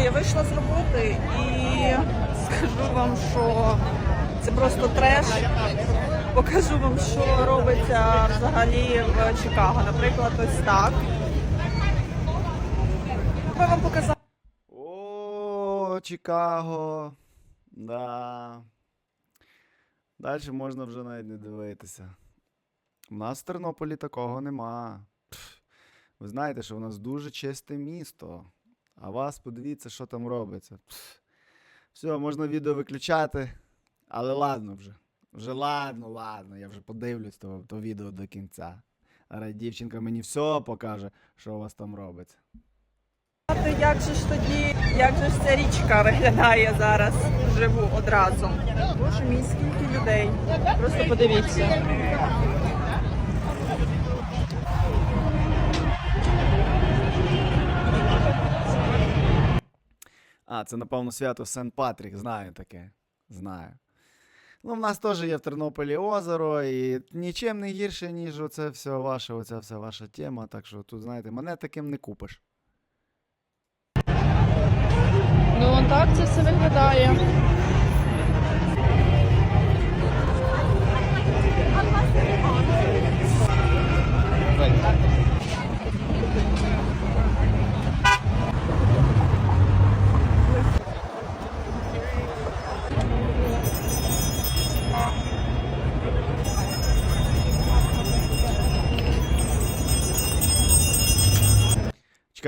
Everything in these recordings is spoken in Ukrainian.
я вийшла з роботи і скажу вам, що це просто треш. Покажу вам, що робиться взагалі в Чикаго. Наприклад, ось так. Я вам показати. О, Чикаго. Да. Далі можна вже навіть не дивитися. У нас в Тернополі такого нема. Ви знаєте, що у нас дуже чисте місто. А вас подивіться, що там робиться. Все, можна відео виключати. Але ладно вже. Вже ладно, ладно. Я вже подивлюсь то, то відео до кінця. Зараз дівчинка мені все покаже, що у вас там робиться. Як же ж тоді, як же ж ця річка виглядає зараз? Живу одразу. Боже мій, скільки людей. Просто подивіться. А, це, напевно, свято Сент Патрік, знаю таке. Знаю. Ну, в нас теж є в Тернополі озеро, і нічим не гірше, ніж оце все ваше, оця вся ваша тема. Так що тут, знаєте, мене таким не купиш. Ну, так це все виглядає.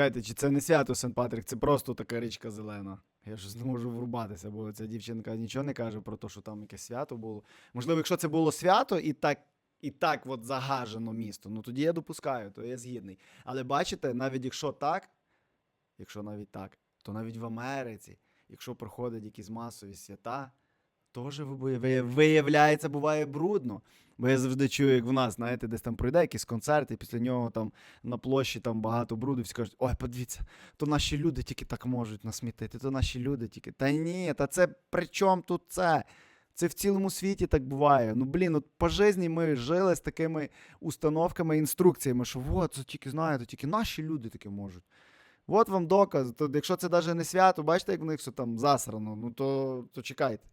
Чекайте, чи це не свято Сент Патрік, це просто така річка зелена. Я ж не можу врубатися, бо ця дівчинка нічого не каже про те, що там якесь свято було. Можливо, якщо це було свято і так, і так от загажено місто, ну тоді я допускаю, то я згідний. Але бачите, навіть якщо так, якщо навіть так, то навіть в Америці, якщо проходять якісь масові свята, теж ви- ви- виявляється, буває брудно. Бо я завжди чую, як в нас, знаєте, десь там пройде якийсь концерт, і після нього там на площі там багато бруду, всі кажуть, ой, подивіться, то наші люди тільки так можуть насмітити, то наші люди тільки. Та ні, та це при чому тут це? Це в цілому світі так буває. Ну блін, от по житті ми жили з такими установками, інструкціями, що от, це тільки знаєте, тільки наші люди таке можуть. От вам доказ. То, якщо це навіть не свято, бачите, як в них все там засрано, ну то, то чекайте.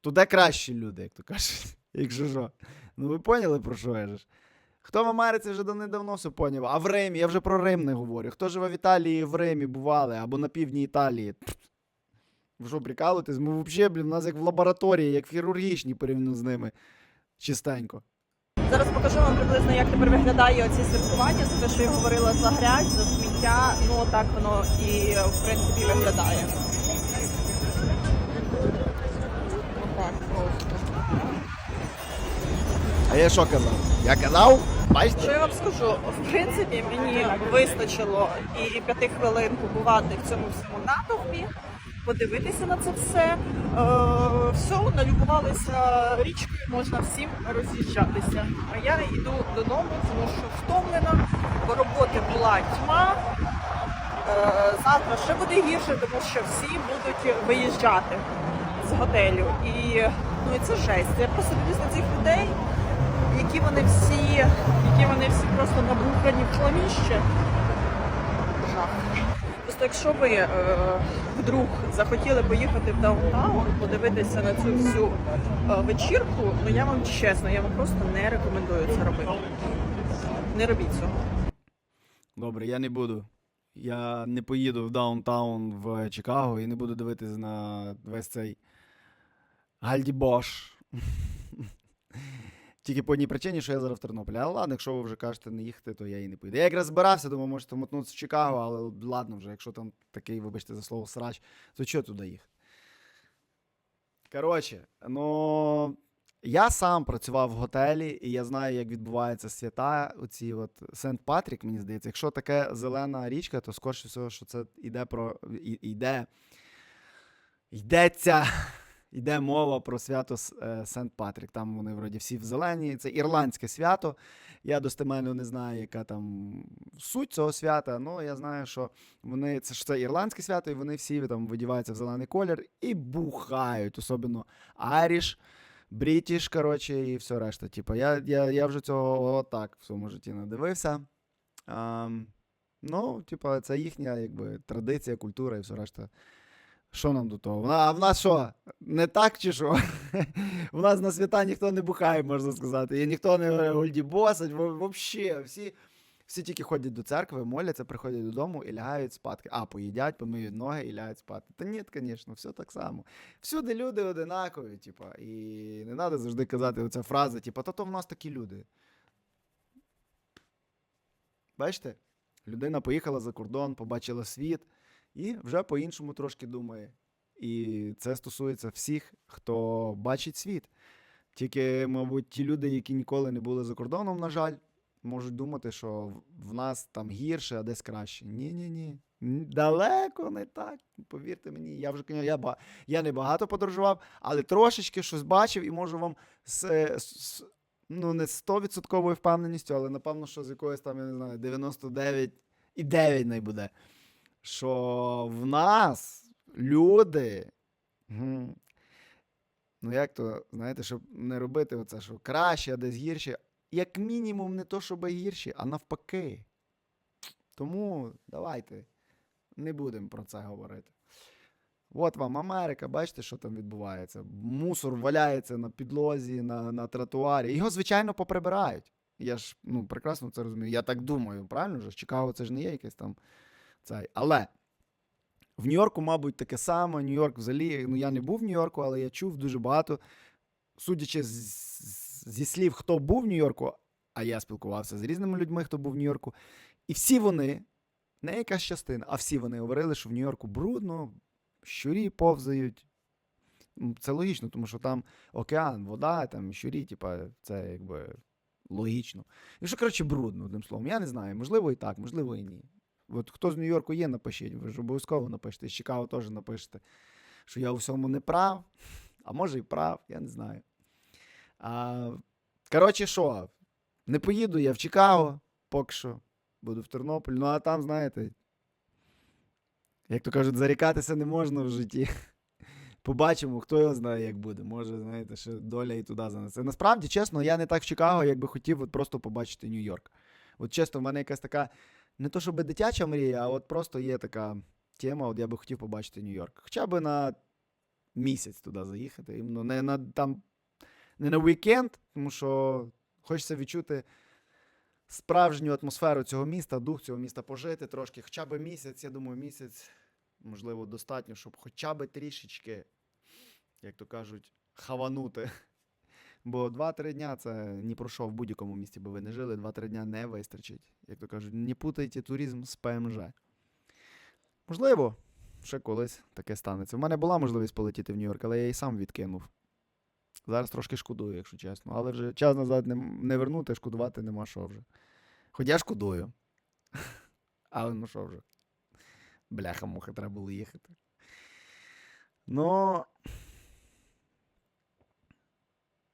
То де кращі люди, як то кажуть, якщо що. Ну ви поняли, про що я ж? Хто в Америці вже давно все поняв, а в Римі, я вже про Рим не говорю. Хто живе в Італії в Римі бували, або на півдні Італії. Ви що, прикалуєтесь? Ми взагалі, блін, у нас як в лабораторії, як в хірургічній порівняно з ними. Чистенько. Зараз покажу вам приблизно, як тепер виглядає оці святкування, за те, що я говорила за грязь, за сміття. Ну так воно і в принципі виглядає. Отак просто. Я що казав? Я казав? Що я вам скажу? В принципі, мені вистачило і п'яти хвилин побувати в цьому всьому натовпі, подивитися на це все. Е, все, налюбувалися річкою, можна всім роз'їжджатися. А я йду додому, тому що втомлена, бо роботи була тьма. Е, завтра ще буде гірше, тому що всі будуть виїжджати з готелю. І, ну, і це жесть. Я просто дивлюсь на цих людей які вони всі, які вони всі просто набухані в хламіще. Жах. Просто якщо ви е, вдруг захотіли поїхати в даунтаун, подивитися на цю всю е, вечірку, ну я вам чесно, я вам просто не рекомендую це робити. Не робіть цього. Добре, я не буду. Я не поїду в даунтаун в Чикаго і не буду дивитися на весь цей Гальдібош. Тільки по одній причині, що я зараз в Тернополі. Але ладно, якщо ви вже кажете не їхати, то я і не поїду. Я якраз збирався, думаю, можете мотнутися в Чикаго, але ладно вже, якщо там такий, вибачте за слово, срач, то чого туди їхати? Коротше, ну. Я сам працював в готелі, і я знаю, як відбуваються свята. Оці от Сент Патрік, мені здається, якщо таке зелена річка, то скоріше всього, що це йде про йде. Йдеться. Йде мова про свято е, Сент Патрік. Там вони вроді всі в зелені. Це ірландське свято. Я достеменно не знаю, яка там суть цього свята. але я знаю, що вони це ж це ірландське свято, і вони всі там видіваються в зелений колір і бухають, особливо Аріш. Брітіш, коротше, і все решта. Типу, я, я, я вже цього отак в своєму житті надивився. Ам, Ну, типа, це їхня якби, традиція, культура і все решта. Що нам до того? А в нас що? Не так чи що? У нас на свята ніхто не бухає, можна сказати. І ніхто не гольдібосить. Взагалі, всі, всі тільки ходять до церкви, моляться, приходять додому і лягають спати. А, поїдять, помиють ноги і лягають спати. Та ні, звісно, все так само. Всюди люди одинакові, типа, і не треба завжди казати оця фраза, типа, та то в нас такі люди. Бачите? Людина поїхала за кордон, побачила світ і вже по-іншому трошки думає. І це стосується всіх, хто бачить світ. Тільки, мабуть, ті люди, які ніколи не були за кордоном, на жаль, можуть думати, що в- нас там гірше, а десь краще. Ні, ні. Далеко не так. Повірте мені, я вже я, я не багато подорожував, але трошечки щось бачив і можу вам з, з- з- ну, не з 100% впевненістю, але напевно, що з якоїсь там, я не знаю, 99 і 9 не буде. Що в нас люди. Ну, як то, знаєте, щоб не робити оце, що краще, а десь гірше. Як мінімум, не то, щоб гірші, а навпаки. Тому давайте не будемо про це говорити. От вам Америка, бачите, що там відбувається. Мусор валяється на підлозі, на, на тротуарі. Його, звичайно, поприбирають. Я ж ну, прекрасно це розумію. Я так думаю, правильно? Чикаго це ж не є якесь там цей. Але в Нью-Йорку, мабуть, таке саме. Нью-Йорк взагалі, ну я не був в Нью-Йорку, але я чув дуже багато. Судячи з, з- зі слів, хто був в Нью-Йорку, а я спілкувався з різними людьми, хто був в Нью-Йорку, і всі вони, не якась частина, а всі вони говорили, що в Нью-Йорку брудно, щурі повзають. Це логічно, тому що там океан, вода, там щурі, типа, це якби логічно. І що, коротше, брудно, одним словом. Я не знаю, можливо і так, можливо і ні. От хто з Нью-Йорку є, напишіть, ви ж обов'язково напишете. З Чикаго теж напишете, що я у всьому не прав, а може і прав, я не знаю. А, коротше, що? Не поїду я в Чикаго, поки що. Буду в Тернополі. Ну, а там, знаєте, як то кажуть, зарікатися не можна в житті. Побачимо, хто його знає, як буде. Може, знаєте, ще доля і туди занесе. Насправді, чесно, я не так в Чикаго, як би хотів от просто побачити Нью-Йорк. От чесно, в мене якась така, не то щоб дитяча мрія, а от просто є така тема, от я би хотів побачити Нью-Йорк. Хоча б на місяць туди заїхати. Іменно не на там не на вікенд, тому що хочеться відчути справжню атмосферу цього міста, дух цього міста пожити трошки. Хоча б місяць, я думаю, місяць, можливо, достатньо, щоб хоча б трішечки, як то кажуть, хаванути. Бо 2-3 дня це ні про що в будь-якому місті би ви не жили, 2-3 дня не вистачить. Як то кажуть, не путайте туризм з ПМЖ. Можливо, ще колись таке станеться. У мене була можливість полетіти в Нью-Йорк, але я її сам відкинув. Зараз трошки шкодую, якщо чесно. Але вже час назад не, не вернути, шкодувати нема що вже. Хоч я шкодую. Але ну що вже. Бляха-муха, треба було їхати. Ну.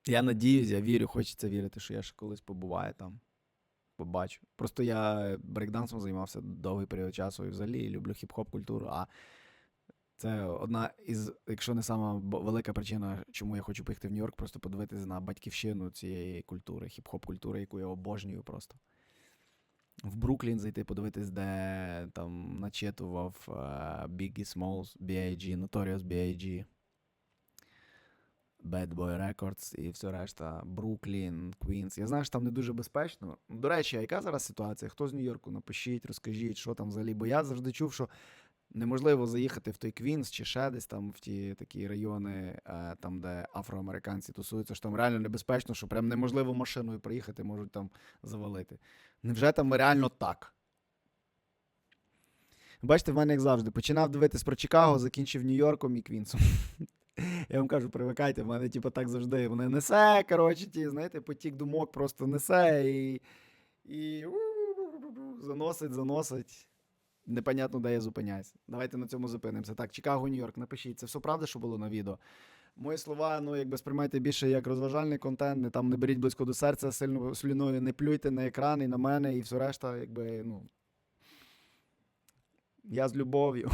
Я надіюсь, я вірю, хочеться вірити, що я ще колись побуваю там. Побачу. Просто я брейкдансом займався довгий період часу і взагалі люблю хіп-хоп культуру. А це одна із, якщо не сама велика причина, чому я хочу поїхати в Нью-Йорк, просто подивитися на батьківщину цієї культури, хіп-хоп культури, яку я обожнюю просто. В Бруклін зайти, подивитись, де там начитував е, Biggie Smalls, B.I.G., Notorious B.I.G., Bad Boy Records і все решта, Бруклін, Квінс. Я знаю, що там не дуже безпечно. До речі, а яка зараз ситуація? Хто з Нью-Йорку? Напишіть, розкажіть, що там взагалі. Бо я завжди чув, що неможливо заїхати в той Квінс чи ще десь там в ті такі райони, е, там, де афроамериканці тусуються, що там реально небезпечно, що прям неможливо машиною приїхати, можуть там завалити. Невже там реально так? Бачите, в мене як завжди. Починав дивитись про Чикаго, закінчив Нью-Йорком і Квінсом. Я вам кажу, привикайте, в мене типу, так завжди. Вони несе, коротше, ті, знаєте, потік думок просто несе і. і заносить, заносить. Непонятно, де я зупиняюсь. Давайте на цьому зупинимося. Так, Чикаго, Нью-Йорк, напишіть. Це все правда, що було на відео. Мої слова, ну, якби сприймайте більше як розважальний контент, не там не беріть близько до серця, сильно сліною не плюйте на екран і на мене, і все решта, якби, ну. Я з любов'ю.